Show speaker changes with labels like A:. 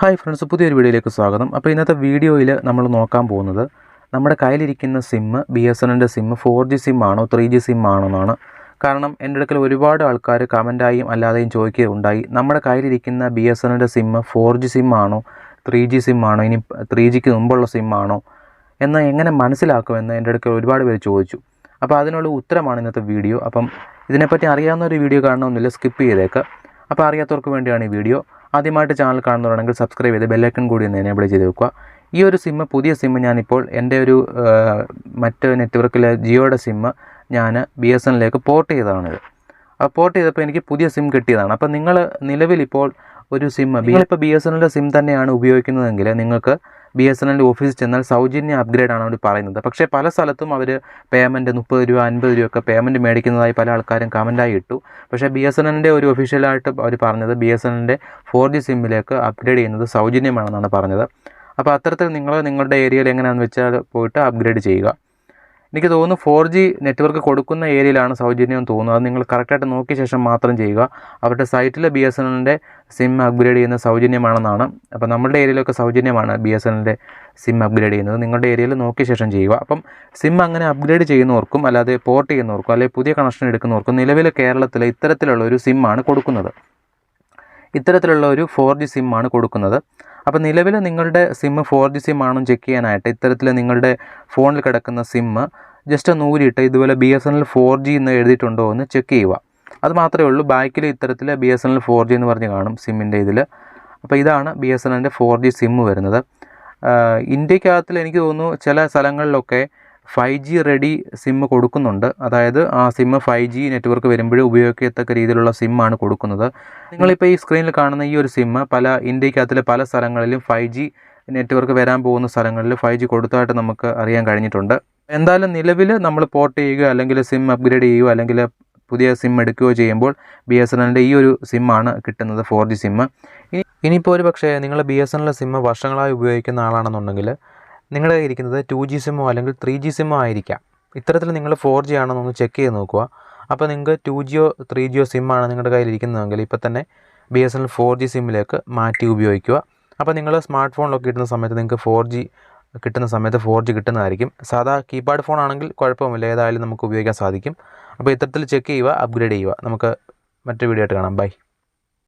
A: Hi friends പുതിയൊരു വീഡിയോയിലേക്ക് സ്വാഗതം. അപ്പോൾ ഇന്നത്തെ വീഡിയോയിൽ നമ്മൾ നോക്കാൻ പോകുന്നത് നമ്മുടെ കയ്യിലിരിക്കുന്ന സിമ്മ് ബി എസ് എൻ എന്റെ സിമ്മ് ഫോർ ജി സിം ആണോ ത്രീ ജി സിം ആണോ എന്നാണ്. കാരണം എന്റെ അടുക്കൽ ഒരുപാട് ആൾക്കാർ കമന്റായും അല്ലാതെയും ചോദിക്കുകയുണ്ടായി. നമ്മുടെ കയ്യിലിരിക്കുന്ന ബി എസ് എൻ എന്റെ സിമ്മ് ഫോർ ജി സിം ആണോ ത്രീ ജി സിം ആണോ ഇനി ത്രീ ജിക്ക് മുമ്പുള്ള സിം ആണോ എന്ന് എങ്ങനെ മനസ്സിലാക്കുമെന്ന് എന്റെ അടുക്കൽ ഒരുപാട് പേര് ചോദിച്ചു. അപ്പോൾ അതിനുള്ള ഉത്തരമാണ് ഇന്നത്തെ വീഡിയോ. അപ്പം ഇതിനെപ്പറ്റി അറിയാവുന്ന ഒരു വീഡിയോ കാണണമെന്നില്ല സ്കിപ്പ് ചെയ്തേക്കുക അപ്പോൾ അറിയാത്തവർക്ക് വേണ്ടിയാണ് ഈ വീഡിയോ. ആദ്യമായിട്ട് ചാനൽ കാണുന്നവരാണെങ്കിൽ സബ്സ്ക്രൈബ് ചെയ്ത് ബെല്ലൈക്കൺ കൂടി ഒന്ന് എനേബിൾ ചെയ്ത് വെക്കുക. ഈ ഒരു സിമ്മ് പുതിയ സിമ്മ് ഞാനിപ്പോൾ എന്റെ ഒരു മറ്റ് നെറ്റ്വർക്കിലെ ജിയോയുടെ സിമ്മ് ഞാൻ ബി എസ് എന്നിലേക്ക് പോർട്ട് ചെയ്തതാണിത്. ആ പോർട്ട് ചെയ്തപ്പോൾ എനിക്ക് പുതിയ സിം കിട്ടിയതാണ്. അപ്പോൾ നിങ്ങൾ നിലവിലിപ്പോൾ ഒരു സിം ഇപ്പോൾ ബി എസ് എന്റെ സിം തന്നെയാണ് ഉപയോഗിക്കുന്നതെങ്കിൽ നിങ്ങൾക്ക് ബി എസ് എൻ എല്ലിന്റെ ഓഫീസിൽ ചെന്നാൽ സൗജന്യ അപ്ഗ്രേഡ് ആണ് അവർ പറയുന്നത്. പക്ഷേ പല സ്ഥലത്തും അവർ പേയ്മെന്റ് മുപ്പത് രൂപ അൻപത് രൂപയൊക്കെ പേയ്മെന്റ് മേടിക്കുന്നതായി പല ആൾക്കാരും കമന്റായി ഇട്ടു. പക്ഷേ ബി എസ് എൻ എല്ലിന്റെ ഒരു ഒഫീഷ്യലായിട്ട് അവർ പറഞ്ഞത് ബി എസ് എൻ എല്ലിന്റെ ഫോർ ജി സിമ്മിലേക്ക് അപ്ഗ്രേഡ് ചെയ്യുന്നത് സൗജന്യമാണെന്നാണ് പറഞ്ഞത്. അപ്പോൾ അത്തരത്തിൽ നിങ്ങൾ നിങ്ങളുടെ ഏരിയയിൽ എങ്ങനെയാണെന്ന് വെച്ചാൽ പോയിട്ട് അപ്ഗ്രേഡ് ചെയ്യുക. എനിക്ക് തോന്നുന്നു ഫോർ ജി നെറ്റ്വർക്ക് കൊടുക്കുന്ന ഏരിയയിലാണ് സൗജന്യം തോന്നുന്നത് അത് നിങ്ങൾ കറക്റ്റായിട്ട് നോക്കിയ ശേഷം മാത്രം ചെയ്യുക. അവരുടെ സൈറ്റിൽ ബി എസ് എൻ എല്ലിന്റെ സിം അപ്ഗ്രേഡ് ചെയ്യുന്നത് സൗജന്യമാണെന്നാണ്. അപ്പോൾ നമ്മുടെ ഏരിയയിലൊക്കെ സൗജന്യമാണ് ബി എസ് എൻ എല്ലിന്റെ സിം അപ്ഗ്രേഡ് ചെയ്യുന്നത്. നിങ്ങളുടെ ഏരിയയിൽ നോക്കിയ ശേഷം ചെയ്യുക. അപ്പം സിം അങ്ങനെ അപ്ഗ്രേഡ് ചെയ്യുന്നവർക്കും അല്ലാതെ പോർട്ട് ചെയ്യുന്നവർക്കും അല്ലെങ്കിൽ പുതിയ കണക്ഷൻ എടുക്കുന്നവർക്കും നിലവിൽ കേരളത്തിൽ ഇത്തരത്തിലുള്ള ഒരു സിമ്മാണ് കൊടുക്കുന്നത്. ഇത്തരത്തിലുള്ള ഒരു ഫോർ ജി സിമ്മാണ് കൊടുക്കുന്നത്. അപ്പോൾ നിലവിൽ നിങ്ങളുടെ സിം ഫോർ ജി സിം ആണോ ചെക്ക് ചെയ്യാനായിട്ട്? ഇത്തരത്തിൽ നിങ്ങളുടെ ഫോണിൽ കിടക്കുന്ന സിം ജസ്റ്റ് ഒന്ന് ഊരിയിട്ട് ഇതുപോലെ B S N L four G എന്ന് എഴുതിയിട്ടുണ്ടോ എന്ന് ചെക്ക് ചെയ്യുക. അത് മാത്രമേ ഉള്ളൂ. ബാക്കിൽ ഇത്തരത്തിൽ B S N L four G എന്ന് പറഞ്ഞ് കാണും സിമ്മിന്റെ ഇതിൽ അപ്പോൾ ഇതാണ് ബി എസ് എൻ എല്ലിന്റെ ഫോർ ജി സിമ്മ് വരുന്നത്. ഇന്ത്യക്കകത്തിൽ എനിക്ക് തോന്നുന്നു ചില സ്ഥലങ്ങളിലൊക്കെ ഫൈവ് ജി റെഡി സിം കൊടുക്കുന്നുണ്ട്. അതായത് ആ സിം ഫൈവ് ജി നെറ്റ്വർക്ക് വരുമ്പോഴേ ഉപയോഗിക്കത്തക്ക രീതിയിലുള്ള സിമ്മാണ് കൊടുക്കുന്നത്. നിങ്ങളിപ്പോൾ ഈ സ്ക്രീനിൽ കാണുന്ന ഈ ഒരു സിം പല ഇന്ത്യക്കകത്തിലെ പല സ്ഥലങ്ങളിലും ഫൈവ് ജി നെറ്റ്വർക്ക് വരാൻ പോകുന്ന സ്ഥലങ്ങളിൽ ഫൈവ് ജി കൊടുത്തതായിട്ട് നമുക്ക് അറിയാൻ കഴിഞ്ഞിട്ടുണ്ട്. എന്തായാലും നിലവിൽ നമ്മൾ പോർട്ട് ചെയ്യുകയോ അല്ലെങ്കിൽ സിം അപ്ഗ്രേഡ് ചെയ്യുകയോ അല്ലെങ്കിൽ പുതിയ സിം എടുക്കുകയോ ചെയ്യുമ്പോൾ ബി എസ് എൻ എല്ലിന്റെ ഈ ഒരു സിമ്മാണ് കിട്ടുന്നത് ഫോർ ജി സിം. ഇനി ഇനിയിപ്പോൾ ഒരു പക്ഷേ നിങ്ങൾ B S N L sim വർഷങ്ങളായി ഉപയോഗിക്കുന്ന ആളാണെന്നുണ്ടെങ്കിൽ നിങ്ങളുടെ ഇരിക്കുന്നത് ടു ജി സിമ്മോ അല്ലെങ്കിൽ ത്രീ ജി സിമ്മോ ആയിരിക്കാം. ഇത്തരത്തിൽ നിങ്ങൾ ഫോർ ജി ആണോ എന്നൊന്ന് ചെക്ക് ചെയ്ത് നോക്കുക. അപ്പോൾ നിങ്ങൾക്ക് ടു ജിയോ ത്രീ ജിയോ സിമ്മാണ് നിങ്ങളുടെ കയ്യിൽ ഇരിക്കുന്നതെങ്കിൽ ഇപ്പോൾ തന്നെ B S N L four G സിമ്മിലേക്ക് മാറ്റി ഉപയോഗിക്കുക. അപ്പോൾ നിങ്ങൾ സ്മാർട്ട് ഫോണിലൊക്കെ കിട്ടുന്ന സമയത്ത് നിങ്ങൾക്ക് ഫോർ ജി കിട്ടുന്ന സമയത്ത് ഫോർ ജി കിട്ടുന്നതായിരിക്കും. സാധാ കീപാഡ് ഫോൺ ആണെങ്കിൽ കുഴപ്പമില്ല ഏതായാലും നമുക്ക് ഉപയോഗിക്കാൻ സാധിക്കും. അപ്പോൾ ഇത്തരത്തിൽ ചെക്ക് ചെയ്യുക അപ്ഗ്രേഡ് ചെയ്യുക. നമുക്ക് മറ്റൊരു വീഡിയോ ആയിട്ട് കാണാം. ബൈ